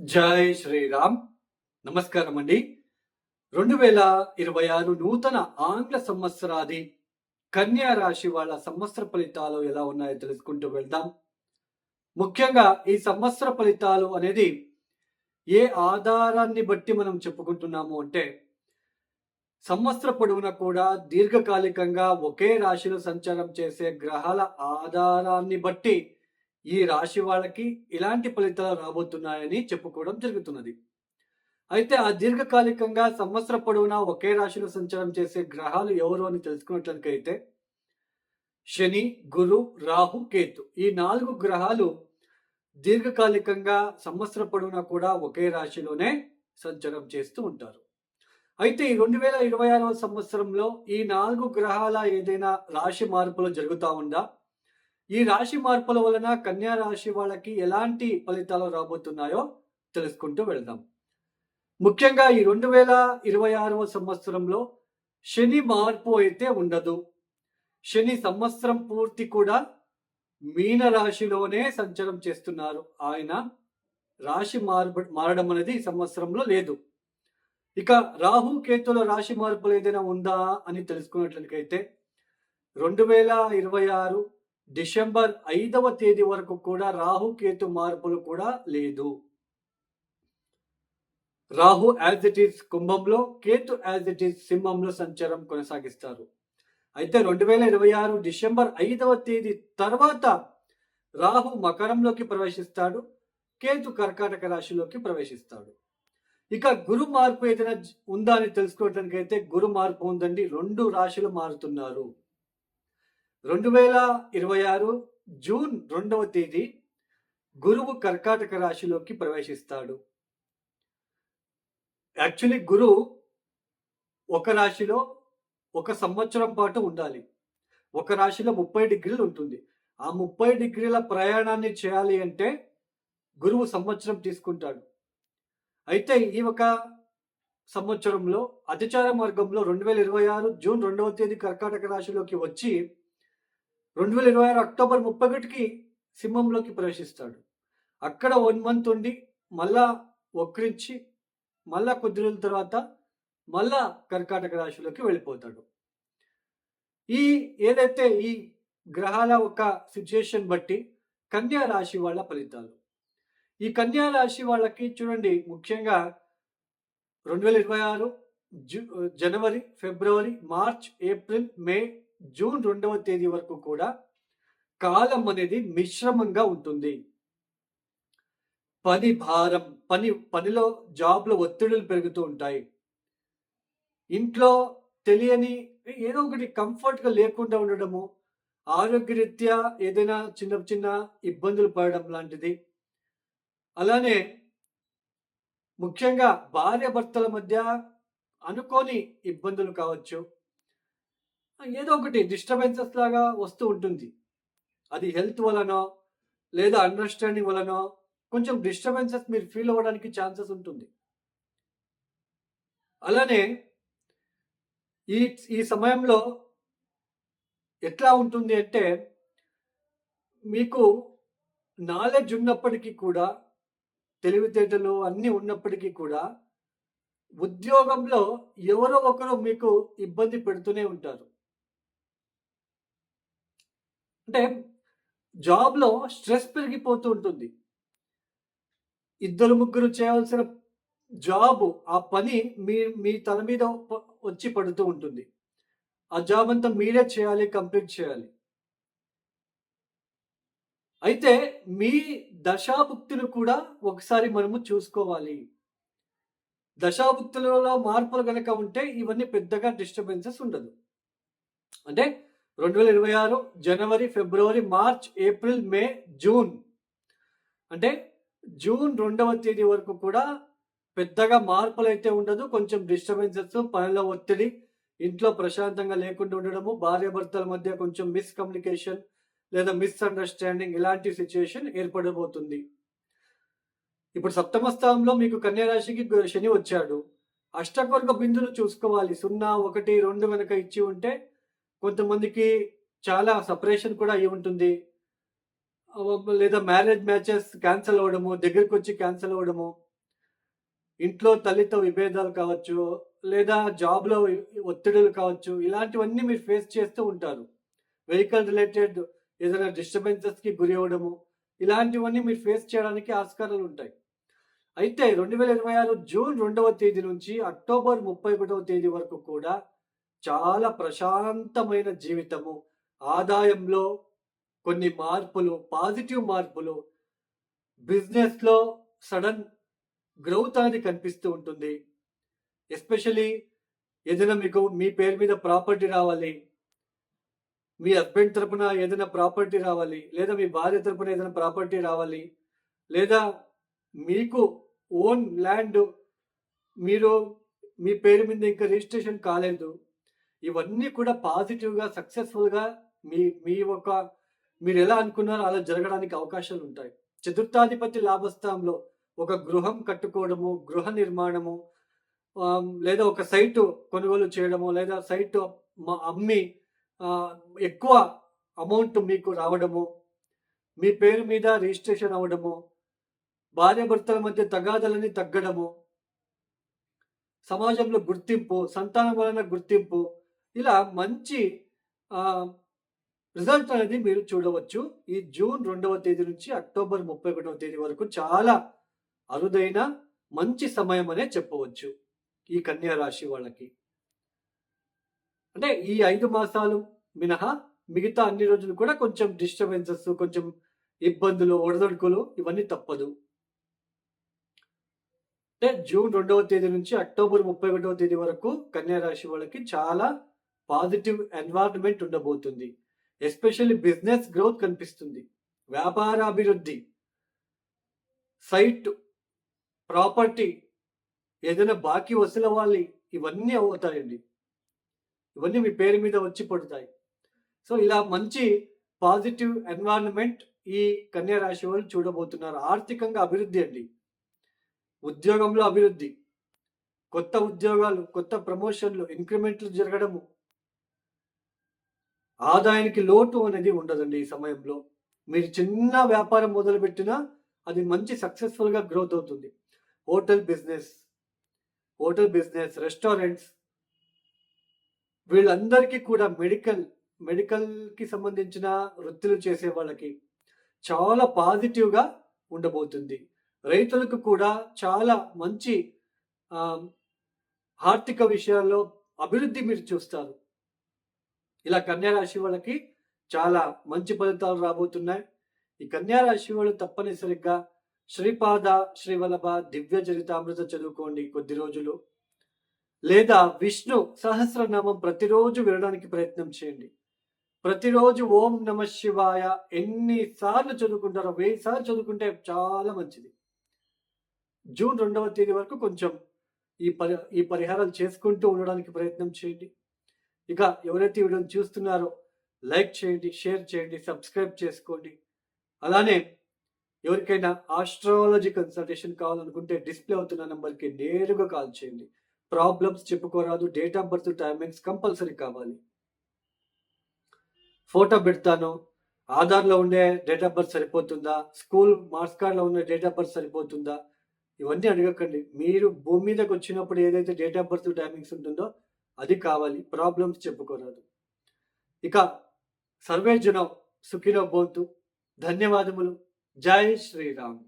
జై శ్రీరామ్. నమస్కారం అండి రెండు వేల ఇరవై ఆరు నూతన ఆంగ్ల సంవత్సరాది కన్యా రాశి వాళ్ళ సంవత్సర ఫలితాలు ఎలా ఉన్నాయో తెలుసుకుంటూ వెళ్దాం. ముఖ్యంగా ఈ సంవత్సర ఫలితాలు అనేది ఏ ఆధారాన్ని బట్టి మనం చెప్పుకుంటున్నాము అంటే సంవత్సర పొడవునా కూడా దీర్ఘకాలికంగా ఒకే రాశిలో సంచారం చేసే గ్రహాల ఆధారాన్ని బట్టి ఈ రాశి వాళ్ళకి ఇలాంటి ఫలితాలు రాబోతున్నాయని చెప్పుకోవడం జరుగుతున్నది. అయితే ఆ దీర్ఘకాలికంగా సంవత్సర పొడవునా ఒకే రాశిలో సంచారం చేసే గ్రహాలు ఎవరు అని తెలుసుకున్నట్లయితే శని గురు రాహు కేతు. ఈ నాలుగు గ్రహాలు దీర్ఘకాలికంగా సంవత్సర పొడవునా కూడా ఒకే రాశిలోనే సంచారం చేస్తూ ఉంటారు. అయితే ఈ రెండు వేల ఇరవై ఆరవ సంవత్సరంలో ఈ నాలుగు గ్రహాల ఏదైనా రాశి మార్పులు జరుగుతూ ఉందా? ఈ రాశి మార్పుల వలన కన్యా రాశి వాళ్ళకి ఎలాంటి ఫలితాలు రాబోతున్నాయో తెలుసుకుంటూ వెళ్దాం. ముఖ్యంగా ఈ రెండు వేల ఇరవై ఆరవ సంవత్సరంలో శని మార్పు అయితే ఉండదు. శని సంవత్సరం పూర్తి కూడా మీన రాశిలోనే సంచారం చేస్తున్నారు. ఆయన రాశి మార్పు మారడం అనేది ఈ సంవత్సరంలో లేదు. ఇక రాహు కేతుల రాశి మార్పులు ఏదైనా ఉందా అని తెలుసుకున్నట్లయితే రెండు వేల ఇరవై ఆరు డిసెంబర్ ఐదవ తేదీ వరకు కూడా రాహు కేతు మార్పులు కూడా లేదు. రాహు యాజ్ ఇట్ ఈస్ కుంభంలో కేతు యాజ్ ఇట్ ఈస్ సింహంలో సంచారం కొనసాగిస్తారు. అయితే రెండు వేల ఇరవై ఆరు డిసెంబర్ ఐదవ తేదీ తర్వాత రాహు మకరంలోకి ప్రవేశిస్తాడు కేతు కర్కాటక రాశిలోకి ప్రవేశిస్తాడు. ఇక గురు మార్పు ఏదైనా ఉందా అని తెలుసుకోవడానికి అయితే గురు మార్పు ఉందండి. రెండు రాశులు మారుతున్నారు. రెండు వేల ఇరవై ఆరు జూన్ రెండవ తేదీ గురువు కర్కాటక రాశిలోకి ప్రవేశిస్తాడు. యాక్చువల్లీ గురువు ఒక రాశిలో ఒక సంవత్సరం పాటు ఉండాలి. ఒక రాశిలో ముప్పై డిగ్రీలు ఉంటుంది. ఆ ముప్పై డిగ్రీల ప్రయాణాన్ని చేయాలి అంటే గురువు సంవత్సరం తీసుకుంటాడు. అయితే ఈ ఒక సంవత్సరంలో అతిచార మార్గంలో రెండు వేల ఇరవై ఆరు జూన్ రెండవ తేదీ కర్కాటక రాశిలోకి వచ్చి రెండు వేల ఇరవై ఆరు అక్టోబర్ ముప్పై ఒకటికి సింహంలోకి ప్రవేశిస్తాడు. అక్కడ వన్ మంత్ ఉండి మళ్ళా వక్రించి మళ్ళా కొద్ది రోజుల తర్వాత మళ్ళా కర్కాటక రాశిలోకి వెళ్ళిపోతాడు. ఈ ఏదైతే ఈ గ్రహాల ఒక సిచ్యుయేషన్ బట్టి కన్యా రాశి వాళ్ళ ఫలితాలు. ఈ కన్యా రాశి వాళ్ళకి చూడండి ముఖ్యంగా రెండు వేల ఇరవై ఆరు జూ జనవరి ఫిబ్రవరి మార్చ్ ఏప్రిల్ మే జూన్ రెండవ తేదీ వరకు కూడా కాలం అనేది మిశ్రమంగా ఉంటుంది. పని భారం పని పనిలో జాబ్లో ఒత్తిడులు పెరుగుతూ ఉంటాయి. ఇంట్లో తెలియని ఏదో ఒకటి కంఫర్ట్గా లేకుండా ఉండడము ఆరోగ్యరీత్యా ఏదైనా చిన్న చిన్న ఇబ్బందులు పడడం లాంటిది. అలానే ముఖ్యంగా భార్య భర్తల మధ్య అనుకోని ఇబ్బందులు కావచ్చు. ఏదో ఒకటి డిస్టర్బెన్సెస్ లాగా వస్తూ ఉంటుంది. అది హెల్త్ వలనో లేదా అండర్స్టాండింగ్ వలనో కొంచెం డిస్టర్బెన్సెస్ మీరు ఫీల్ అవ్వడానికి ఛాన్సెస్ ఉంటుంది. అలానే ఈ ఈ సమయంలో ఎట్లా ఉంటుంది అంటే మీకు నాలెడ్జ్ ఉన్నప్పటికీ కూడా తెలివితేటలు అన్నీ ఉన్నప్పటికీ కూడా ఉద్యోగంలో ఎవరో ఒకరు మీకు ఇబ్బంది పెడుతూనే ఉంటారు. అంటే జాబ్లో స్ట్రెస్ పెరిగిపోతూ ఉంటుంది. ఇద్దరు ముగ్గురు చేయాల్సిన జాబ్ ఆ పని మీ మీ తల మీద వచ్చి పడుతూ ఉంటుంది. ఆ జాబ్ అంతా మీరే చేయాలి కంప్లీట్ చేయాలి. అయితే మీ దశాభుక్తులు కూడా ఒకసారి మనము చూసుకోవాలి. దశాభుక్తులలో మార్పులు కనుక ఉంటే ఇవన్నీ పెద్దగా డిస్టర్బెన్సెస్ ఉండదు. అంటే రెండు వేల ఇరవై ఆరు జనవరి ఫిబ్రవరి మార్చ్ ఏప్రిల్ మే జూన్. అంటే జూన్ రెండవ తేదీ వరకు కూడా పెద్దగా మార్పులు అయితే ఉండదు. కొంచెం డిస్టర్బెన్సెస్ పనిలో ఒత్తిడి ఇంట్లో ప్రశాంతంగా లేకుండా ఉండడము భార్యాభర్తల మధ్య కొంచెం మిస్కమ్యూనికేషన్ లేదా మిస్అండర్స్టాండింగ్ ఇలాంటి సిచ్యుయేషన్ ఏర్పడబోతుంది. ఇప్పుడు సప్తమ స్థానంలో మీకు కన్యా రాశికి శని వచ్చాడు. అష్టవర్గ బిందులు చూసుకోవాలి. సున్నా ఒకటి రెండు వెనక ఇచ్చి ఉంటే కొంతమందికి చాలా సపరేషన్ కూడా అయి ఉంటుంది. లేదా మ్యారేజ్ మ్యాచెస్ క్యాన్సిల్ అవ్వడము దగ్గరికి వచ్చి క్యాన్సిల్ అవ్వడము ఇంట్లో తల్లితో విభేదాలు కావచ్చు లేదా జాబ్లో ఒత్తిడులు కావచ్చు ఇలాంటివన్నీ మీరు ఫేస్ చేస్తూ ఉంటారు. వెహికల్ రిలేటెడ్ ఏదైనా డిస్టర్బెన్సెస్కి గురి అవ్వడము ఇలాంటివన్నీ మీరు ఫేస్ చేయడానికి ఆస్కారాలు ఉంటాయి. అయితే రెండు వేల ఇరవై ఆరు జూన్ రెండవ తేదీ నుంచి అక్టోబర్ ముప్పై ఒకటవ తేదీ వరకు కూడా చాలా ప్రశాంతమైన జీవితము. ఆదాయంలో కొన్ని మార్పులు పాజిటివ్ మార్పులు. బిజినెస్లో సడన్ గ్రోత్ అనేది కనిపిస్తూ ఉంటుంది. ఎస్పెషలీ ఏదైనా మీకు మీ పేరు మీద ప్రాపర్టీ రావాలి. మీ హస్బెండ్ తరపున ఏదైనా ప్రాపర్టీ రావాలి. లేదా మీ భార్య తరపున ఏదైనా ప్రాపర్టీ రావాలి. లేదా మీకు ఓన్ ల్యాండ్ మీరు మీ పేరు మీద ఇంకా రిజిస్ట్రేషన్ కాలేదు. ఇవన్నీ కూడా పాజిటివ్గా సక్సెస్ఫుల్గా మీ మీ ఒక మీరు ఎలా అనుకున్నారో అలా జరగడానికి అవకాశాలు ఉంటాయి. చతుర్థాధిపతి లాభస్థానంలో ఒక గృహం కట్టుకోవడము గృహ నిర్మాణము లేదా ఒక సైటు కొనుగోలు చేయడము లేదా సైటు అమ్మి ఎక్కువ అమౌంట్ మీకు రావడము మీ పేరు మీద రిజిస్ట్రేషన్ అవ్వడము భార్యాభర్తల మధ్య తగాదలని తగ్గడము సమాజంలో గుర్తింపు సంతానం వలన గుర్తింపు ఇలా మంచి రిజల్ట్ అనేది మీరు చూడవచ్చు. ఈ జూన్ రెండవ తేదీ నుంచి అక్టోబర్ ముప్పై ఒకటవ తేదీ వరకు చాలా అరుదైన మంచి సమయం అనే చెప్పవచ్చు ఈ కన్యా రాశి వాళ్ళకి. అంటే ఈ ఐదు మాసాలు మినహా మిగతా అన్ని రోజులు కూడా కొంచెం డిస్టర్బెన్సెస్ కొంచెం ఇబ్బందులు ఒడదొడుకులు ఇవన్నీ తప్పదు. అంటే జూన్ రెండవ తేదీ నుంచి అక్టోబర్ ముప్పై ఒకటవ తేదీ వరకు కన్యా రాశి వాళ్ళకి చాలా పాజిటివ్ ఎన్వైర్న్మెంట్ ఉండబోతుంది. ఎస్పెషల్లీ బిజినెస్ గ్రోత్ కనిపిస్తుంది. వ్యాపార అభివృద్ధి. సైట్ ప్రాపర్టీ ఏదైనా బాకీ వసూల వాళ్ళు ఇవన్నీ అవుతాయండి. ఇవన్నీ మీ పేరు మీద వచ్చి పడతాయి. సో ఇలా మంచి పాజిటివ్ ఎన్వైరన్మెంట్ ఈ కన్యా రాశి వాళ్ళు చూడబోతున్నారు. ఆర్థికంగా అభివృద్ధి అండి. ఉద్యోగంలో అభివృద్ధి. కొత్త ఉద్యోగాలు కొత్త ప్రమోషన్లు ఇంక్రిమెంట్లు జరగడము ఆదాయానికి లోటు అనేది ఉండదండి ఈ సమయంలో. మీరు చిన్న వ్యాపారం మొదలుపెట్టినా అది మంచి సక్సెస్ఫుల్గా గ్రోత్ అవుతుంది. Hotel business hotel business restaurants వీళ్ళందరికీ కూడా మెడికల్ మెడికల్కి సంబంధించిన వృత్తులు చేసే వాళ్ళకి చాలా పాజిటివ్గా ఉండబోతుంది. రైతులకు కూడా చాలా మంచి ఆర్థిక విషయాల్లో అభివృద్ధి మీరు చూస్తారు. ఇలా కన్యారాశి వాళ్ళకి చాలా మంచి ఫలితాలు రాబోతున్నాయి. ఈ కన్యారాశి వాళ్ళు తప్పనిసరిగా శ్రీపాద శ్రీవల్లభ దివ్య చరితామృత చదువుకోండి కొద్ది రోజులు. లేదా విష్ణు సహస్రనామం ప్రతిరోజు వినడానికి ప్రయత్నం చేయండి. ప్రతిరోజు ఓం నమ శివాయ ఎన్నిసార్లు చదువుకుంటారో వెయ్యి సార్లు చదువుకుంటే చాలా మంచిది. జూన్ రెండవ తేదీ వరకు కొంచెం ఈ పరి ఈ పరిహారాలు చేసుకుంటూ ఉండడానికి ప్రయత్నం చేయండి. ఇక ఎవరైతే వీడియోని చూస్తున్నారో లైక్ చేయండి షేర్ చేయండి సబ్స్క్రైబ్ చేసుకోండి. అలానే ఎవరికైనా ఆస్ట్రాలజీ కన్సల్టేషన్ కావాలనుకుంటే డిస్ప్లే అవుతున్న నెంబర్కి నేరుగా కాల్ చేయండి. Problems చెప్పుకోరాదు date of birth timings compulsory కావాలి. ఫోటో పెడతాను. ఆధార్లో ఉండే డేట్ ఆఫ్ బర్త్ సరిపోతుందా? స్కూల్ మార్క్స్ కార్డ్లో ఉండే డేట్ ఆఫ్ బర్త్ సరిపోతుందా? ఇవన్నీ అడగకండి. మీరు భూమి మీదకి వచ్చినప్పుడు ఏదైతే డేట్ ఆఫ్ బర్త్ టైమింగ్స్ ఉంటుందో అది కావాలి ప్రాబ్లమ్స్ చెప్పుకోరాదు. ఇక సర్వే జనం సుఖినో ధన్యవాదములు. జై శ్రీరామ్.